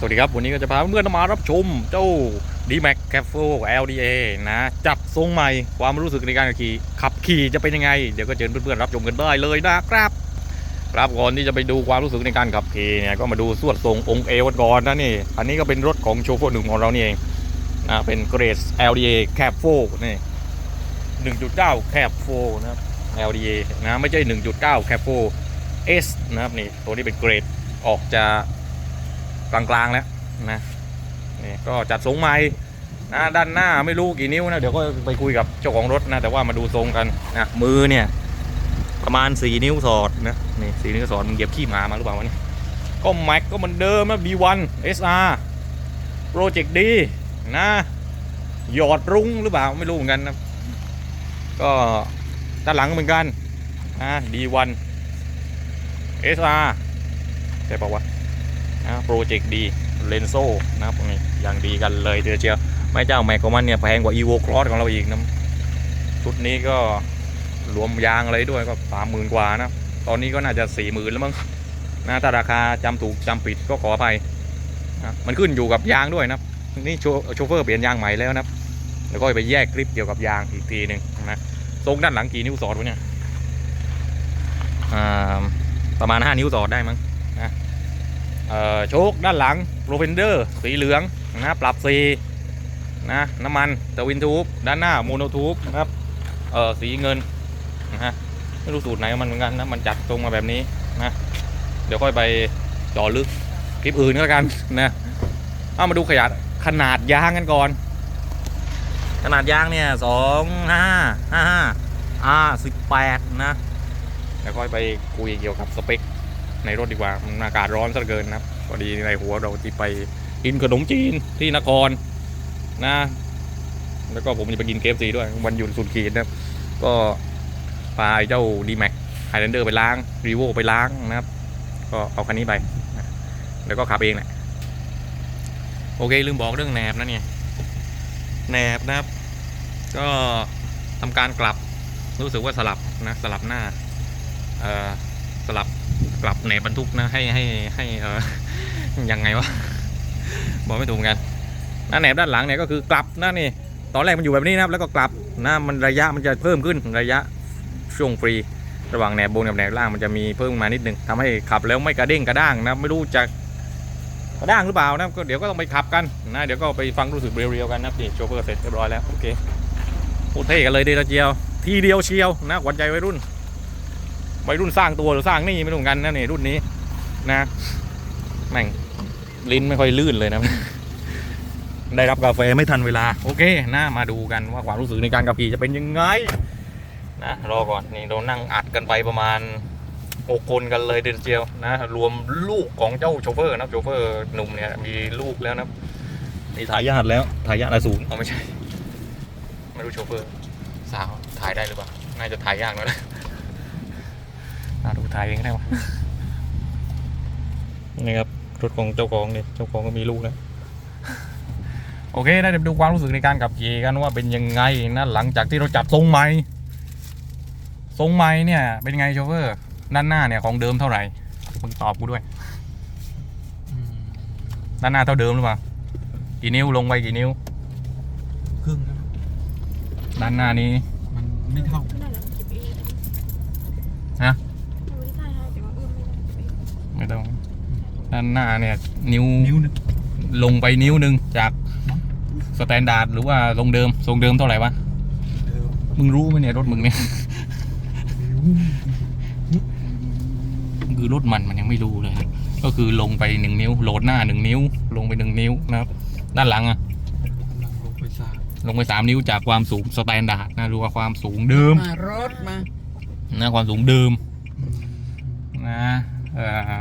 สวัสดีครับ วันนี้ก็จะพาเพื่อนๆมารับชมเจ้า d m a x c a f o LDA นะ จัดทรงใหม่ความรู้สึกในการขับขี่ขับขี่จะเป็นยังไง เดี๋ยวก็เชิญเพื่อนๆรับชมกันได้เลยนะครับครับก่อนที่จะไปดูความรู้สึกในการขับขี่เนี่ยก็มาดูสวดทรงองค์เอวก่อนนะนี่ อันนี้ก็เป็นรถของโชเฟอร์หนุ่มของเรานี่เองนะเป็นเกรด LDA Cab 4นี่1.9 Cab 4นะครับ LDA นะไม่ใช่ 1.9 Cab 4 S นะครับนี่ตัวนี้เป็นเกรดออกจะ กลางๆแล้วนะนี่ก็จัดทรงใหม่นะด้านหน้าไม่รู้กี่นิ้วนะเดี๋ยวก็ไปคุยกับเจ้าของรถนะแต่ว่ามาดูทรงกันนะมือเนี่ยประมาณ 4 นิ้วสอดนะนี่สนิ้วสอดมึงเหยียบขี้หมามาหรือเปล่าวะเนี่ยก็แม็กก็เหมือนเดิมนะ B1 SR Project D นะหยอดรุ้งหรือเปล่าไม่รู้เหมือนกันนะก็ด้านหลังเหมือนกันนะ D1 SR ใช่ปะวะ นะโปรเจกต์ดีเลนโซนะครับนี่อย่างดีกันเลยเดียวเชียวไม่เจ้าแม็กของมันเนี่ยแพงกว่า Evo Cross ของเราอีกนะชุดนี้ก็รวมยางอะไรด้วยก็สามหมื่นกว่านะตอนนี้ก็น่าจะสี่หมื่นแล้วมั้งนะถ้าราคาจำถูกจำผิดก็ขออภัยนะมันขึ้นอยู่กับยางด้วยนะนี่โชโชเฟอร์เปลี่ยนยางใหม่แล้วนะแล้วก็ไปแยกคลิปเกี่ยวกับยางอีกทีหนึ่งนะทรงด้านหลังกี่นิ้วสอดวะเนี่ยประมาณ 5 นิ้วสอดได้มั้ง โชคด้านหลังโรเวนเดอร์สีเหลืองนะปรับสีนะน้ำมันตวินทูบด้านหน้าโมโนทูบนะครับเออสีเงินนะฮะไม่รู้สูตรไหนมันเหมือนกันนะมันจัดตรงมาแบบนี้นะเดี๋ยวค่อยไปเจอลึกคลิปอื่นก็แล้วกันนะเอามาดูขยะขนาดยางกันก่อน ขนาดยางเนี่ยสองห้าห้าห้าอ่าสิบแปดนะแล้วค่อยไปคุยเกี่ยวกับสเปค ในรถดีกว่ามันอากาศร้อนซะเหลือเกินนะครับพอดีในหัวเราที่ไปกินขนมจีนที่นครนะ แล้วก็ผมจะไปกินเคฟซีด้วย วันหยุดสุดขีดนะครับก็พาเจ้า d m a x Highlander ไปล้างรีโวไปล้างนะครับ ก็เอาคันนี้ไป แล้วก็ขับเองแหละโอเค ลืมบอกเรื่องแหนบนะเนี่ยแหนบนะครับ ก็ทำการกลับรู้สึกว่าสลับนะสลับหน้าเอ่อสลับ กลับแนบบรรทุกนะให้ให้ให้เออยังไงวะบอกไม่ถูกเหมือนกันนะแหนบด้านหลังเนี่ยก็คือกลับนะนี่ตอนแรกมันอยู่แบบนี้นะครับแล้วก็กลับนะมันระยะมันจะเพิ่มขึ้นระยะช่วงฟรี ระหว่างแหนบบนกับแหนบล่างมันจะมีเพิ่มมานิดนึงทำให้ขับแล้วไม่กระเด้งกระด้างนะไม่รู้จะกระด้างหรือเปล่านะก็เดี๋ยวก็ต้องไปขับกันนะเดี๋ยวก็ไปฟังรู้สึกเรียวๆกันนะนี่โชเฟอร์เสร็จเรียบร้อยแล้วโอเคพูดเท่กันเลยเดียวเจียวทีเดียวเชียวนะขวัญใจวัยรุ่น วัยรุ่นสร้างตัวหรือสร้างหนี่ไม่รู้เหมือนกันนะนี่รุ่นนี้นะแม่งลิ้นไม่ค่อยลื่นเลยนะ ได้รับกาแฟไม่ทันเวลา โอเคนะมาดูกันว่าความรู้สึกในการขับขี่จะเป็นยังไงนะรอก่อนนี่เรานั่งอัดกันไปประมาณหกคนกันเลยเดียวเจียวนะ รวมลูกของเจ้าโชเฟอร์นะโชเฟอร์หนุ่มเนี่ยมีลูกแล้วนะมีทายาทแล้วทายาทอสูรเอาไม่ใช่ ไม่รู้โชเฟอร์สาวถ่ายได้หรือเปล่า น่าจะถ่ายยากหน่อยนะ อ่าดูถ่ายเองก็ได้วะนี่ครับรถของเจ้าของเนี่ยเจ้าของก็มีลูกแล้วโอเคได้เดี๋ยวดูความรู้สึกในการขับขี่กันว่าเป็นยังไงนะหลังจากที่เราจัดทรงใหม่ทรงใหม่เนี่ย เป็นไงโชเฟอร์ด้านหน้าเนี่ยของเดิมเท่าไหร่มึงตอบกูด้วยด้านหน้าเท่าเดิมหรือเปล่ากี่นิ้วลงไปกี่นิ้วครึ่งนะด้านหน้านี้มันไม่เท่านั่นแหละเก็บเองฮะ ต้องด้านหน้าเนี่ย นิ้วนิ้วหนึงลงไปนิ้วหนึ่งจากสแตนดาร์ดหรือว่าทรงเดิมทรงเดิมเท่าไหร่วะเดิมมึงรู้ไหมเนี่ยรถมึงเนี่ยคือรถมันมันยังไม่รู้เลยครับก็คือลงไปหนึ่งนิ้วโหลดหน้าหนึ่งนิ้ว ลงไปหนึ่งนิ้วนะครับ ด้านหลังอะกำลังลงไปสามลงไปสามนิ้วจากความสูงสแตนดาร์ดนะรู้ว่าความสูงเดิมมารถมานะความสูงเดิมนะเอ่อก็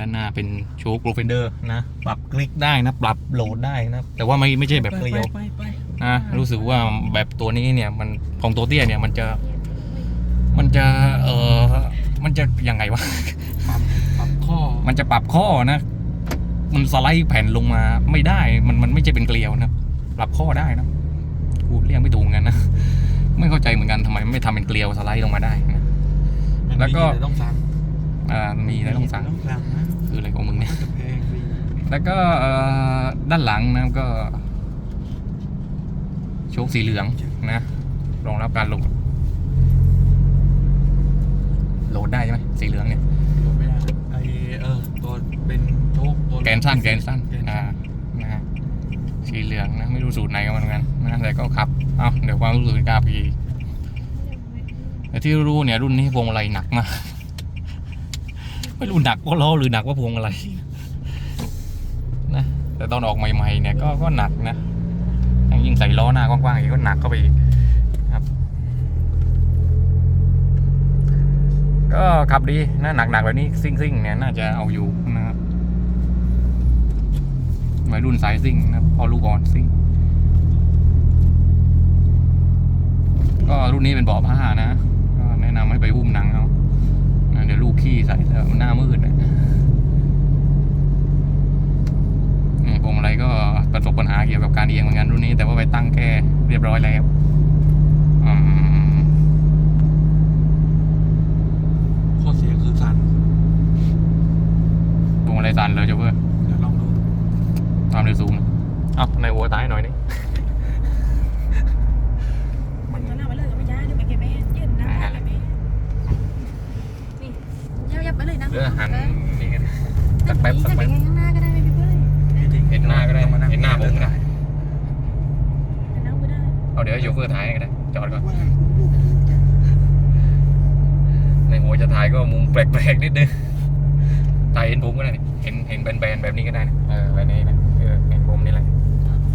ด้านหน้าเป็นโชว์โกลเฟนเดอร์นะ ปรับคลิกได้นะ ปรับโหลดได้นะ แต่ว่าไม่ไม่ใช่แบบเกลียวไปไปนะ รู้สึกว่าแบบตัวนี้เนี่ยมันของตัวเตี้ยเนี่ยมันจะ มันจะเออมันจะยังไงวะปรับปรับข้อ มันจะปรับข้อนะ มันสไลด์แผ่นลงมาไม่ได้ มันมันไม่ใช่เป็นเกลียวนะ ปรับข้อได้นะกูเรียกไม่ถูกเหมือนกันนะ ไม่เข้าใจเหมือนกันทำไมไม่ทำเป็นเกลียวสไลด์ลงมาได้นะมันแล้วก็มีต่ต้องสั่ง อ่ามีอะไรต้องสั่งต้องสั่งนะคืออะไรของมึงเนี่ยมันจะแพงสิแล้วก็เอ่อด้านหลังนะครับก็ โชคสีเหลืองนะรองรับการโหลดโหลดได้ใช่ไหมสีเหลืองเนี่ยโดนไม่ได้ไอเออตัวเป็นโชคตัวแกนสั้นแกนสั้นแกนอ่าสั้นนะฮะสีเหลืองนะไม่รู้สูตรไหนกันเหมือนกันนะแต่ก็ขับเอาเดี๋ยวความรู้สึกกาพีแต่ที่รู้เนี่ยรุ่นนี้พวงมาลัยหนักมาก ไม่รู้หนักเพราล้อหรือหนักว่าพวงมาลัยนะแต่ตอนออกใหม่ๆเนี่ยก็ก็หนักนะยิ่งใส่ล้อหน้ากว้างๆอีกก็หนักเข้าไปอีกครับ ก็ขับดีนะหนักๆแบบนี้ซิ่งๆเนี่ยน่าจะเอาอยู่นะครับวัยรุ่นสายซิ่งนะพอลูกอ่อนซิ่งก็รุ่นนี้เป็นเบาะผ้านะ ก็แนะนำให้ไปหุ้มหนังเอา เดี๋ยวลูกขี้ใส่แล้วมันหน้ามืดนะนี่พวงมาลัยก็ประสบปัญหาเกี่ยวกับการเอียงเหมือนกันรุ่นนี้ แต่ว่าไปตั้งแก้เรียบร้อยแล้วอืมข้อเสียคือสั่นพวงมาลัยสั่นเลยเจ้าเพื่อนเดี๋ยวลองดูความเร็วสูง เอ้าในหัวตายหน่อยนี่มันจะหน้าไปเลยก็ไม่ย้ายเดี๋ยวไปเก็บแม่ยืนหน้าไปแม่นี่ ยับยับไปเลยนะเรือหันนี่กันสัสักกแป๊แป๊บบสัสักกแป๊แป๊บบข้างหน้าก็ได้ไม่เป็นไรจริงๆเห็นหน้าก็ได้ต้องเห็นหน้าผมก็ได้นั่งไม่ได้เอาเดี๋ยวให้โชเฟอร์ถ่ายให้ก็ได้จอดก่อนว่าในหัวจะถ่ายก็มุมแปลกๆนิดนึงถ่ายเห็นผมก็ได้นี่เห็นเห็นแบนๆแบบนี้ก็ได้นะเออแบบนี้นะเออเห็นผมนี่แหละ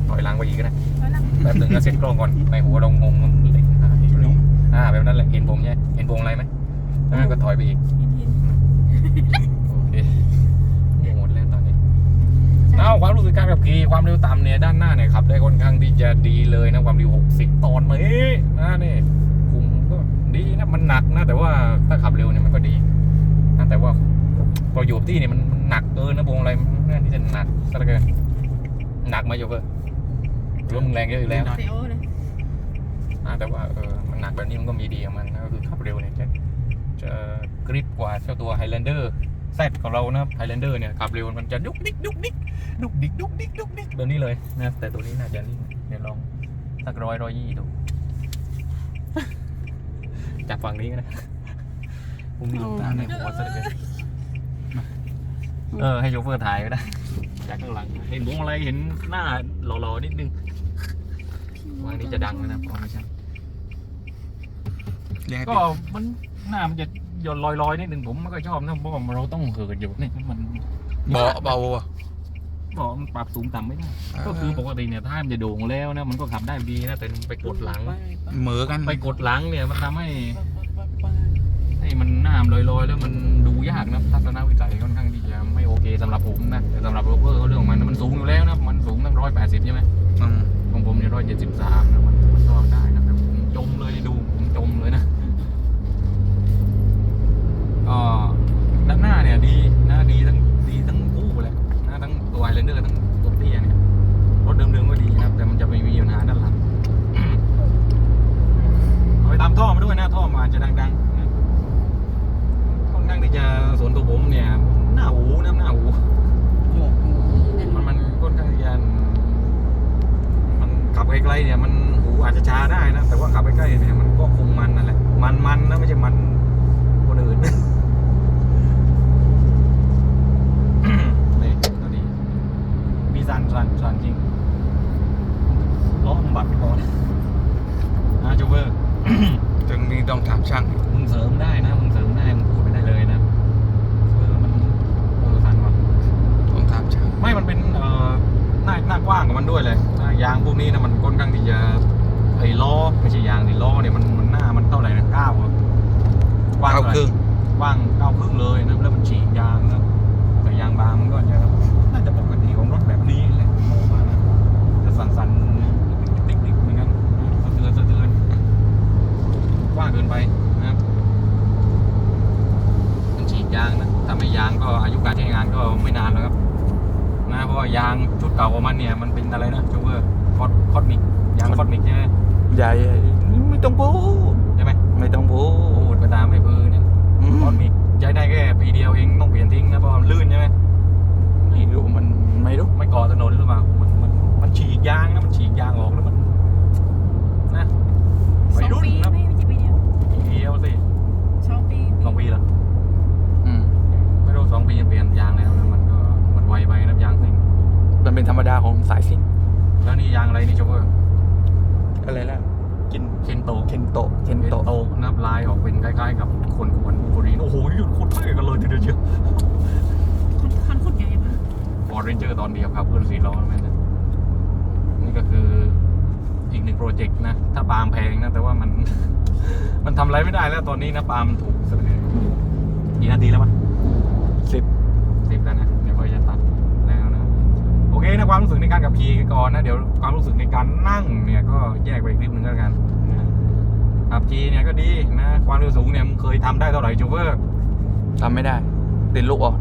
ถอยหลังไปอีกก็ได้แล้วนั่งแบบนึงก็เซ็ตกล้องก่อนในหัวเรางงมันเล็กอ่าเห็นไหมอ่าแบบนั้นแหละเห็นผมเนี่ยเห็นผมอะไรไหมแล้วก็ถอยไปอีกเห็นเห็น โอเคหมดแล้วตอนนี้เอ้าความรู้สึกการขับขี่ความเร็วต่ำเนี่ยด้านหน้าเนี่ยขับได้ค่อนข้างที่จะดีเลยนะความเร็ว 60 ตอนนี้นะนี่คุมก็ดีนะมันหนักนะแต่ว่าถ้าขับเร็วเนี่ยมันก็ดีนะแต่ว่าพออยู่กับที่เนี่ยมันมันหนักเกินนะพวงอะไรมันน่าที่จะหนักซะเหลือเกินหนักไหมโยเฟอร์หรือว่ามึงแรงเยอะอยู่แล้วเซโอเลยอ่าแต่ว่าเออมันหนักแบบนี้มันก็มีดีของมันนะก็คือขับเร็วเนี่ยจะจะ กริปกว่าเจ้าตัว Highlander แซดของเรานะ Highlander เนี่ยขับเร็วมันจะดุกดิกดุกดิกดุกดิกดุกดิกดุกดิกแบบนี้เลยนะแต่ตัวนี้น่าจะนิ่งเดี๋ยวลองสักร้อยร้อยยี่ดูจากฝั่งนี้ก็ได้ผมมีลูกตาในหัวซะเหลือเกินเออให้โชเฟอร์ถ่ายก็ได้จากข้างหลังเห็นวงอะไรเห็นหน้าหล่อๆนิดนึงวันนี้จะดังแล้วนะพอไม่ใช่เรียกก็มันหน้ามันจะ หย่อนลอยๆนิดหนึ่งผมไม่ค่อยชอบนะเพราะว่าเราต้องเหินอยู่นี่มันเบาเบาอะบอกมันปรับสูงต่ำไม่ได้ ก็คือปกติเนี่ยถ้ามันจะโด่งแล้วนะมันก็ขับได้ดีนะแต่ไปกดหลังเหมือกันไปกดหลังเนี่ยมันทำให้ให้มันหน้ามันลอยๆ แล้วมันดูยากนะทัศนวิสัยค่อนข้างที่จะไม่โอเคสำหรับผมนะแต่สำหรับโรเวอร์เขาเรื่องของมันมันสูงอยู่แล้วนะมันสูงตั้งร้อยแปดสิบใช่ไหมอืมของผมเนี่ยร้อยเจ็ดสิบสามนะมันมันก็ได้นะแต่ผมจมเลยดูผมจมเลยนะ ก็ด้านหน้าเนี่ยดีหน้าดีทั้งดีทั้งคู่เลยนะทั้งตัวไฮเลนเดอร์ทั้งตัวเตี้ยเนี่ยรถเดิมๆก็ดีนะครับ แต่มันจะไม่มีปัญหาด้านหลัง เอาไปตามท่อมาด้วยนะท่อมันอาจจะดังๆนะค่อนข้างที่จะสวนตัวผมเนี่ยหน้าหูนะหน้าหู มันมันค่อนข้างที่จะมันขับไกลๆเนี่ยมันหูอาจจะช้าได้นะ แต่ว่าขับใกล้ๆเนี่ยมันก็คงมันนั่นแหละ มันมันนะไม่ใช่มันคนอื่น นี่ก็ดี มีสันสันสันจริงล้อมันบัดพอนะนะจูเบอร์ ถึงนี้ต้องถามช่าง มึงเสริมได้นะ มึงเสริมได้ มึงพูดไปได้เลยนะ เออ มัน เออสันว่ะ ต้องถามช่าง ไม่ มันเป็นเอ่อหน้าหน้าก ว้างของมันด้วยเลยหน้ายางพวกนี้นะมันค่อนข้างที่จะไอ้ล้อไม่ใช่ยางดิล้อเนี่ยมันมันหน้ามันเท่าไหร่นะเก้าอะกว้างเอาเท่าไหครึ่ร่งกว้างเก้าครึ่งเลยนะแล้วมันฉีกยางนะแต่ยางบางมันก็จะน่าจะปกติของรถแบบนี้แหละมองว่านะจะสั่นๆติ๊กๆเหมือนกันสะเทือนสะเทือนกว้างเกินไปนะครับมันฉีกยางนะถ้าไม่ยางก็อายุการใช้งานก็ไม่นานแล้วครับ นะ เพราะว่ายางชุดเก่าของมันเนี่ยมันเป็นอะไรนะจูเวอร์คอดคอสมิกยางคอดมิกใช่ไหมใหญ่ไม่ต้องพูดใช่ไหมไม่ต้องพูดไปตามไอ้เบอร์เนี่ยคอดมิกใช้ได้แค่ปีเดียวเองต้องเปลี่ยนทิ้งนะเพราะมันลื่นใช่ไหมไม่รู้มันไม่รู้ไม่ก่อถนนหรือเปล่ามันมันมันฉีกยางนะมันฉีกยางออกแล้วมัน สายสินแล้วนี่ยางอะไรนี่โชเฟอร์อะไรล่ะกินเคนโตเคนโตะเคนโตะนับลายออกเป็นคล้ายๆกับคนกวนบูรีนโอ้โหหยุดโคตรเท่กันเลยทีเดียวเชียวคนคนขุดใหญ่มากฟอร์เรนเจอร์ตอนเดียวครับเพื่อนสี่ล้อนั่นนะนี่ก็คืออีกหนึ่งโปรเจกต์นะ ถ้าปาล์มแพงนะ แต่ว่ามัน มันทำอะไรไม่ได้แล้วตอนนี้นะปาล์มถูกเสนอกี่นาทีแล้วมั้ย สิบ สิบแล้วนะ เดี๋ยวก็จะตัดแล้วนะ โอ เคนะความรู้สึกในการขับขี่กันก่อนนะเดี๋ยวความรู้สึกในการนั่งเนี่ยก็แยกไปอีกคลิปหนึ่งก็แล้วกันนะขับขี่เนี่ยก็ดีนะความเร็วสูงเนี่ยมึงเคยทำได้เท่าไหร่จูเวอร์ทำไม่ได้ ติดลูกออก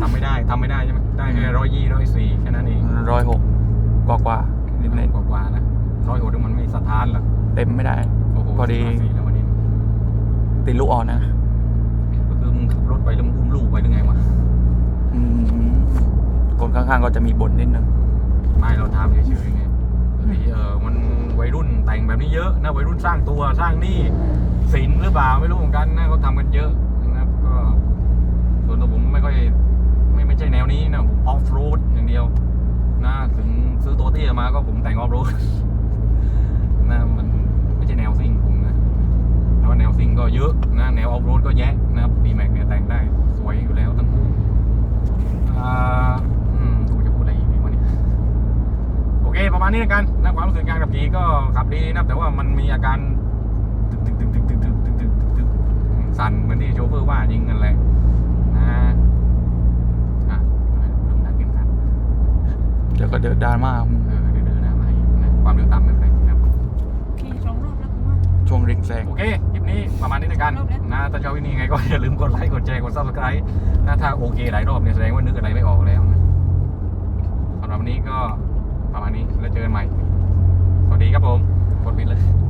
ทำไม่ได้ทำไม่ได้ใช่ไหมได้แค่ร้อยยี่ร้อยสี่แค่นั้นเองร้อยหกกว่ากว่านิดนิดกว่าๆนะร้อยหกมันไม่สะท้านหรอกเต็มไม่ได้โอ้โหพอดีสี่แล้ววันนี้ติดลูกอ่อนนะก็คือมึงขับรถไปแล้วมึงอุ้มลูกไปหรือไงวะอืมคนข้างๆก็จะมีบ่นนิดนึงไม่เราทำเฉยๆไงเฮ้ยเออมันวัยรุ่นแต่งแบบนี้เยอะนะวัยรุ่นสร้างตัวสร้างหนี้สินหรือเปล่าไม่รู้เหมือนกันนะเขาทำกันเยอะนะครับก็ส่วนตัวผมไม่ค่อยไม่ไม่ใช่แนวนี้นะผมออฟโรดอย่างเดียวนะถึงซื้อตัวเตี้ยมาก็ผมแต่งออฟโรดนะมันไม่ใช่แนวซิ่งผมนะแต่ว่าแนวซิ่งก็เยอะนะแนวออฟโรดก็แยะนะครับดีแม็กเนี่ยแต่งได้สวยอยู่แล้วทั้งคู่อ่าอืมกูจะพูดอะไรอีกดีวะเนี่ย โอ เคประมาณนี้แล้วกันนะความรู้สึกการขับขี่ก็ขับดีนะแต่ว่ามันมีอาการตึกตึกตึกตึกตึกตึกตึกตึกตึกสั่นเหมือนที่โชเฟอร์ว่ายิงกันแหละนะอะเริ่มดันเกินครับเดี๋ยวก็เดือดดราม่าเออเดี๋ยวเดินหน้ามาอีกนะความเร็วต่ำไม่เป็นไรครับโอเคสองรอบแล้วกูว่าช่วงริงแซงโอเคคลิปนี้ประมาณนี้แล้วกันรนะถ้าชอบคลิปนี้ยังไงก็อย่าลืมกดไลค์กดแชร์กด subscribe นะถ้าโอเคหลายรอบเนี่ยแสดงว่านึกอะไรไม่ออกแล้วนะสำหรับวันนี้ก็ ประมาณนี้แล้วเจอกันใหม่ สวัสดีครับผมกดปิดเลย